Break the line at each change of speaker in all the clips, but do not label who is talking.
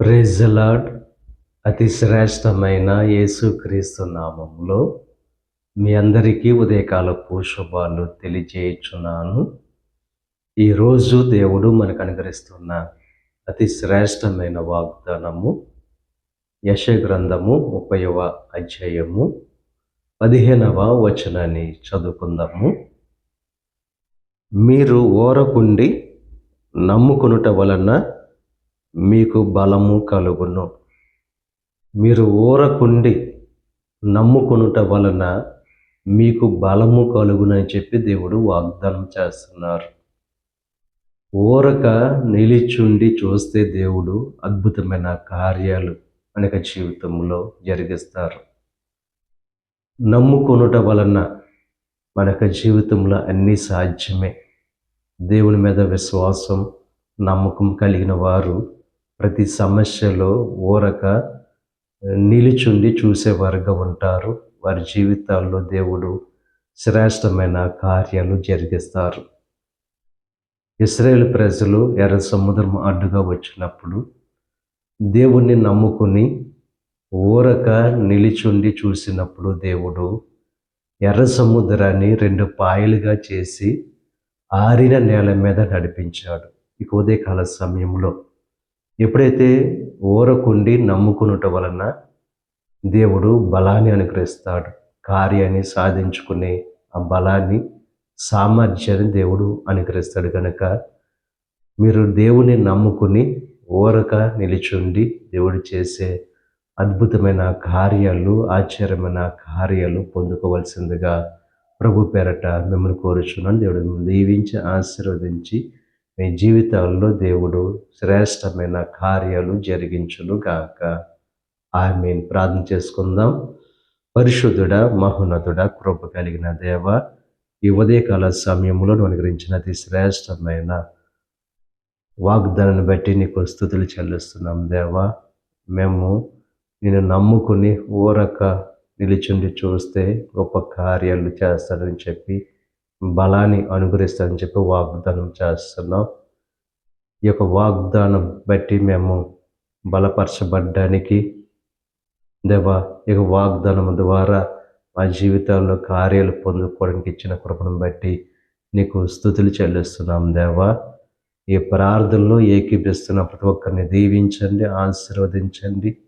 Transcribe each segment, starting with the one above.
ప్రెజలాడ్ అతి శ్రేష్టమైన యేసుక్రీస్తు నామంలో మీ అందరికీ ఉదయకాలపు శుభాలు తెలియజేయుచున్నాను ఈరోజు దేవుడు మనకు అనుగ్రహిస్తున్న అతి శ్రేష్టమైన వాగ్దానము యశ గ్రంథము ముప్పైవ అధ్యాయము పదిహేనవ వచనాన్ని చదువుకుందాము. మీరు ఓరకుండి నమ్ముకొనుట వలన మీకు బలము కలుగును. మీరు ఊరకుండి నమ్ముకొనుట వలన మీకు బలము కలుగునని చెప్పి దేవుడు వాగ్దానం చేస్తున్నారు. ఊరక నిలిచుండి చూస్తే దేవుడు అద్భుతమైన కార్యాలు అనేక జీవితంలో జరిగిస్తారు. నమ్ముకొనుట వలన మనక జీవితంలో అన్నీ సాధ్యమే. దేవుని మీద విశ్వాసం నమ్మకం కలిగిన వారు ప్రతి సమస్యలో ఊరక నిలిచుండి చూసేవారుగా ఉంటారు. వారి జీవితాల్లో దేవుడు శ్రేష్టమైన కార్యాలు జరిగిస్తారు. ఇస్రాయేల్ ప్రజలు ఎర్ర సముద్రం అడ్డుగా వచ్చినప్పుడు దేవుణ్ణి నమ్ముకుని ఊరక నిలిచుండి చూసినప్పుడు దేవుడు ఎర్ర సముద్రాన్ని రెండు పాయలుగా చేసి ఆరిన నేల మీద నడిపించాడు. ఇక ఉదయకాల సమయంలో ఎప్పుడైతే ఓరకుండి నమ్ముకునుట వలన దేవుడు బలాన్ని అనుగ్రహిస్తాడు కార్యాన్ని సాధించుకునే ఆ బలాన్ని సామర్థ్యాన్ని దేవుడు అనుగ్రహిస్తాడు కనుక మీరు దేవుని నమ్ముకుని ఓరక నిలిచుండి దేవుడు చేసే అద్భుతమైన కార్యాలు ఆశ్చర్యమైన కార్యాలు పొందుకోవలసిందిగా ప్రభు పేరట మిమ్మల్ని కోరుచున్నాను. దేవుడు మిమ్మల్ని దీవించి ఆశీర్వదించి మీ జీవితాల్లో దేవుడు శ్రేష్టమైన కార్యాలు జరిగించును గాక ఆమె ప్రార్థన చేసుకుందాం. పరిశుద్ధుడ మహోన్నతుడ కృప కలిగిన దేవ ఈ ఉదయకాల సమయంలో అనుగ్రహించిన అతి శ్రేష్టమైన వాగ్దానాన్ని బట్టి నీకు స్థుతులు చెల్లిస్తున్నాం దేవా. మేము నేను నమ్ముకుని ఊరక నిలిచుండి చూస్తే గొప్ప కార్యాలు చేస్తాడని చెప్పి బలాన్ని అనుగ్రహిస్తానని చెప్పి వాగ్దానం చేస్తున్నాం. ఈ యొక్క వాగ్దానం బట్టి మేము బలపరచబడ్డానికి దేవా ఈ వాగ్దానం ద్వారా మా జీవితాల్లో కార్యాలు పొందుకోవడానికి ఇచ్చిన కృపను బట్టి నీకు స్థుతులు చెల్లిస్తున్నాం దేవా. ఈ ప్రార్థనలో ఏకీపిస్తున్న ప్రతి ఒక్కరిని దీవించండి ఆశీర్వదించండి.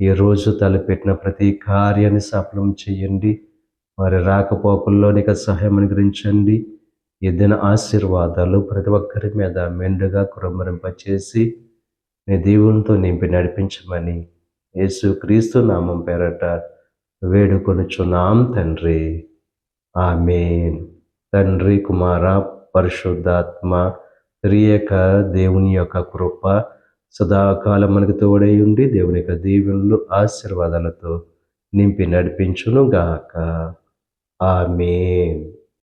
ఈ రోజు తలపెట్టిన ప్రతి కార్యాన్ని సఫలం చేయండి. వారి రాకపోకల్లో నీకు సహాయం అనుగ్రహించండి. ఎద్దిన ఆశీర్వాదాలు ప్రతి ఒక్కరి మీద మెండుగా కురమరింపచేసి నీ దీవులతో నింపి నడిపించమని యేసు క్రీస్తు నామం పేరట వేడుకొనుచున్నాం తండ్రి. ఆమె తండ్రి కుమార పరిశుద్ధాత్మ త్రియక దేవుని యొక్క కృప సదాకాలం మనకు తోడై ఉండి దేవుని యొక్క దీవెనలు ఆశీర్వాదాలతో నింపి నడిపించును గాక ఆమెన్